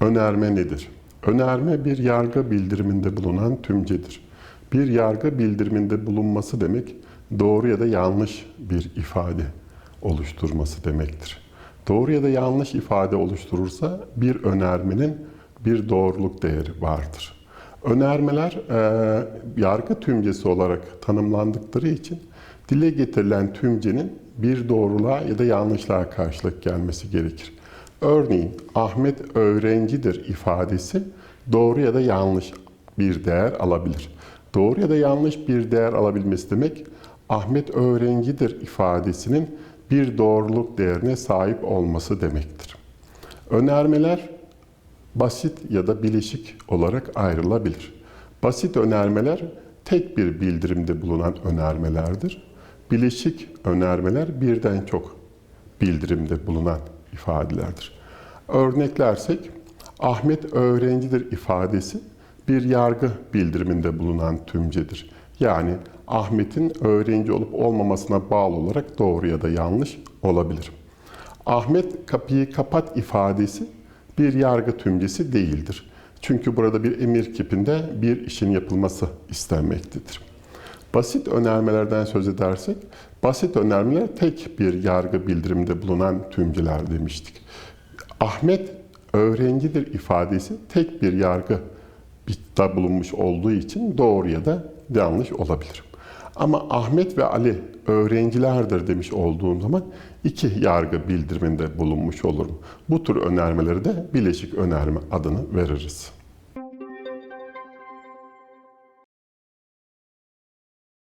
Önerme nedir? Önerme bir yargı bildiriminde bulunan tümcedir. Bir yargı bildiriminde bulunması demek doğru ya da yanlış bir ifade oluşturması demektir. Doğru ya da yanlış ifade oluşturursa bir önermenin bir doğruluk değeri vardır. Önermeler e, yargı tümcesi olarak tanımlandıkları için dile getirilen tümcenin bir doğruluğa ya da yanlışlığa karşılık gelmesi gerekir. Örneğin Ahmet öğrencidir ifadesi doğru ya da yanlış bir değer alabilir. Doğru ya da yanlış bir değer alabilmesi demek Ahmet öğrencidir ifadesinin bir doğruluk değerine sahip olması demektir. Önermeler basit ya da bileşik olarak ayrılabilir. Basit önermeler tek bir bildirimde bulunan önermelerdir. Bileşik önermeler birden çok bildirimde bulunan ifadelerdir. Örneklersek Ahmet öğrencidir ifadesi bir yargı bildiriminde bulunan tümcedir. Yani Ahmet'in öğrenci olup olmamasına bağlı olarak doğru ya da yanlış olabilir. Ahmet kapıyı kapat ifadesi bir yargı tümcesi değildir. Çünkü burada bir emir kipinde bir işin yapılması istenmektedir. Basit önermelerden söz edersek, basit önermeler tek bir yargı bildiriminde bulunan tümceler demiştik. Ahmet öğrencidir ifadesi tek bir yargı da bulunmuş olduğu için doğru ya da yanlış olabilir. Ama Ahmet ve Ali öğrencilerdir demiş olduğum zaman iki yargı bildiriminde bulunmuş olurum. Bu tür önermeleri de bileşik önerme adını veririz.